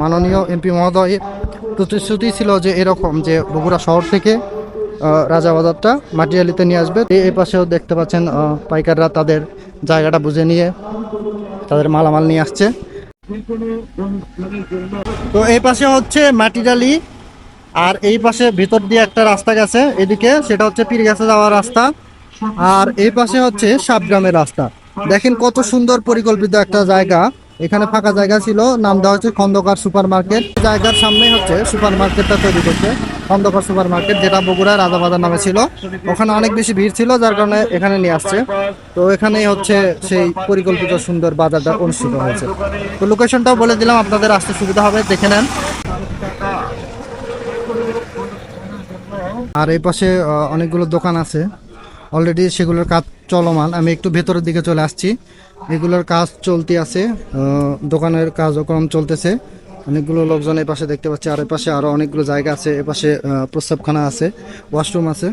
মাননীয় এমপি মহোদয় প্রতিশ্রুতি ছিল যে এরকম যে বগুড়া শহর থেকে আহ, রাজাবাজারটা মাটিয়ালিতে নিয়ে আসবে। এই পাশেও দেখতে পাচ্ছেন পাইকাররা তাদের জায়গাটা বুঝে নিয়ে তাদের মালামাল নিয়ে আসছে। তো এই পাশে হচ্ছে মাটিডালি আর এই পাশে ভিতর দিয়ে একটা রাস্তা গেছে এদিকে সেটা হচ্ছে পীরগাছা যাওয়ার রাস্তা আর এই পাশে হচ্ছে সাবগ্রামের রাস্তা। দেখেন কত সুন্দর পরিকল্পিত একটা জায়গা। এখানে ফাঁকা জায়গা ছিল। নাম দেওয়া হচ্ছে খন্দকার সুপার মার্কেট জায়গার সামনে হচ্ছে সুপার মার্কেটটা তৈরি করছে। খন্দকার সুপার মার্কেট যেটা বগুড়া রাজাবাজার নামে ছিল। ওখানে অনেক বেশি ভিড় ছিল, যার কারণে এখানে নিয়ে আসছে। তো এখানেই হচ্ছে সেই পরিকল্পিত সুন্দর বাজারটা অনুষ্ঠিত হয়েছে। তো লোকেশনটাও বলে দিলাম, আপনাদের আসতে সুবিধা হবে, দেখে নেন। আর এই পাশে অনেকগুলো দোকান আছে। অলরেডি সেগুলোর কাজ চলমান। আমি একটু ভেতরের দিকে চলে আসছি। এগুলোর কাজ চলতে আছে। দোকানের কার্যক্রম চলতেছে। অনেকগুলো লোকজন এই পাশে দেখতে পাচ্ছি। আর এই পাশে আরও অনেকগুলো জায়গা আছে। এ পাশে প্রস্রাবখানা আছে। ওয়াশরুম আছে।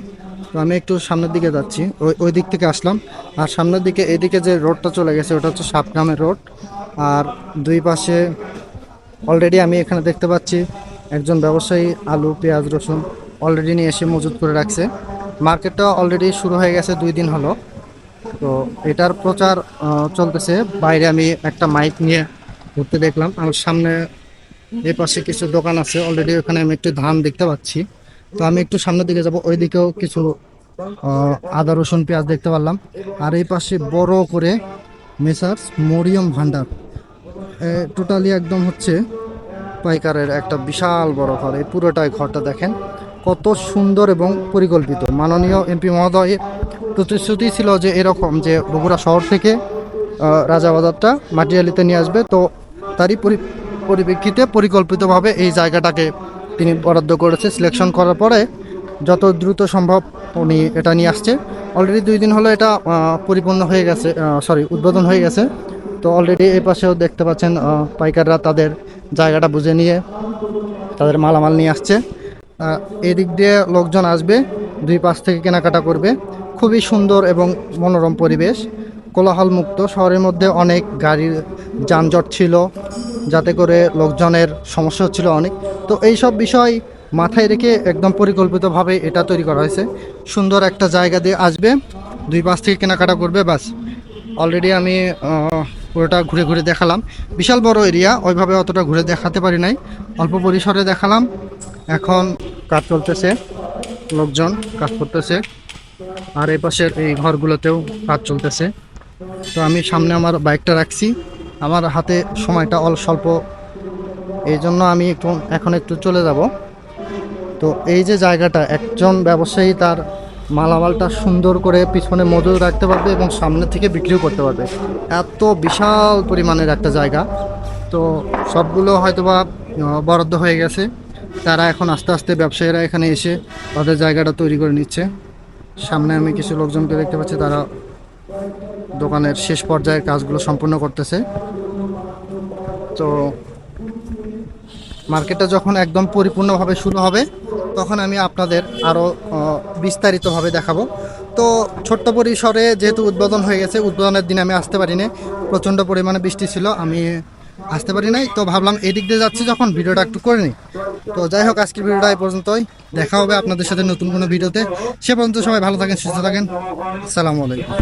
তো আমি একটু সামনের দিকে যাচ্ছি। ওই ওই দিক থেকে আসলাম। আর সামনের দিকে এদিকে যে রোডটা চলে গেছে, ওটা হচ্ছে সাপগ্রামের রোড। আর দুই পাশে অলরেডি আমি এখানে দেখতে পাচ্ছি একজন ব্যবসায়ী, আলু, পেঁয়াজ, রসুন অলরেডি নিয়ে এসে মজুত করে রাখছে। মার্কেটটা অলরেডি শুরু হয়ে গেছে দুই দিন হলো। তো এটার প্রচার চলতেছে। বাইরে আমি একটা মাইক নিয়ে ঘুরতে দেখলাম। আমার সামনে এই পাশে কিছু দোকান আছে। অলরেডি ওখানে আমি একটু ধান দেখতে পাচ্ছি। তো আমি একটু সামনের দিকে যাব। ওই দিকেও কিছু আদা, রসুন, পেঁয়াজ দেখতে পারলাম। আর এই পাশে বড় করে মেসার্স মরিয়ম ভান্ডার। টোটালি একদম হচ্ছে পাইকারের একটা বিশাল বড় ঘর। এই পুরোটাই ঘরটা দেখেন। কত সুন্দর এবং পরিকল্পিত। মাননীয় এমপি মহোদয় প্রতিশ্রুতি ছিল যে এরকম যে বগুড়া শহর থেকে আহ, রাজাবাজারটা মাটিয়ালিতে নিয়ে আসবে। তো তারই পরি- পরিপ্রেক্ষিতে পরিকল্পিতভাবে এই জায়গাটাকে তিনি বরাদ্দ করেছে। সিলেকশন করার পরে যত দ্রুত সম্ভব উনি এটা নিয়ে আসছে। অলরেডি দুই দিন হলো এটা পরিপূর্ণ হয়ে গেছে সরি উদ্বোধন হয়ে গেছে। তো অলরেডি এই পাশেও দেখতে পাচ্ছেন পাইকাররা তাদের জায়গাটা বুঝে নিয়ে তাদের মালামাল নিয়ে আসছে। এদিক দিয়ে লোকজন আসবে, দুই পাশ থেকে কেনাকাটা করবে। খুবই সুন্দর এবং মনোরম পরিবেশ কোলাহল মুক্ত শহরের মধ্যে অনেক গাড়ির যানজট ছিল, যাতে করে লোকজনের সমস্যা হচ্ছিল অনেক। তো এই সব বিষয় মাথায় রেখে একদম পরিকল্পিতভাবে এটা তৈরি করা হয়েছে। সুন্দর একটা জায়গা দিয়ে আসবে, দুই পাশ থেকে কেনাকাটা করবে বাস অলরেডি আমি পুরোটা ঘুরে ঘুরে দেখালাম। বিশাল বড় এরিয়া ওইভাবে অতটা ঘুরে দেখাতে পারি নাই। অল্প পরিসরে দেখালাম। এখন কাজ চলতেছে, লোকজন কাজ করতেছে। আর এই পাশের এই ঘরগুলোতেও কাজ চলতেছে। তো আমি সামনে আমার বাইকটা রাখছি। আমার হাতে সময়টা অল স্বল্প। এই জন্য আমি একটু, এখন একটু চলে যাব। তো এই যে জায়গাটা, একজন ব্যবসায়ী তার মালামালটা সুন্দর করে পিছনে মজুদ রাখতে পারবে এবং সামনে থেকে বিক্রিও করতে পারবে। এত বিশাল পরিমাণের একটা জায়গা। তো সবগুলো হয়তোবা বরাদ্দ হয়ে গেছে। তারা এখন আস্তে আস্তে ব্যবসায়ীরা এখানে এসে তাদের জায়গাটা তৈরি করে নিচ্ছে। সামনে আমি কিছু লোকজনকে দেখতে পাচ্ছি, তারা দোকানের শেষ পর্যায়ের কাজগুলো সম্পূর্ণ করতেছে। তো মার্কেটটা যখন একদম পরিপূর্ণভাবে শুরু হবে, তখন আমি আপনাদের আরও বিস্তারিতভাবে দেখাবো। তো ছোট্ট পরিসরে যেহেতু উদ্বোধন হয়ে গেছে, উদ্বোধনের দিন আমি আসতে পারিনি। প্রচণ্ড পরিমাণে বৃষ্টি ছিল, আমি আসতে পারি নাই, তো ভাবলাম এদিক দিয়ে যাচ্ছি যখন, ভিডিওটা একটু করে নিই। তো যাই হোক, আজকের ভিডিওটা এই পর্যন্তই। দেখা হবে আপনাদের সাথে নতুন কোনো ভিডিওতে। সে পর্যন্ত সবাই ভালো থাকেন, সুস্থ থাকেন। সালামু আলাইকুম।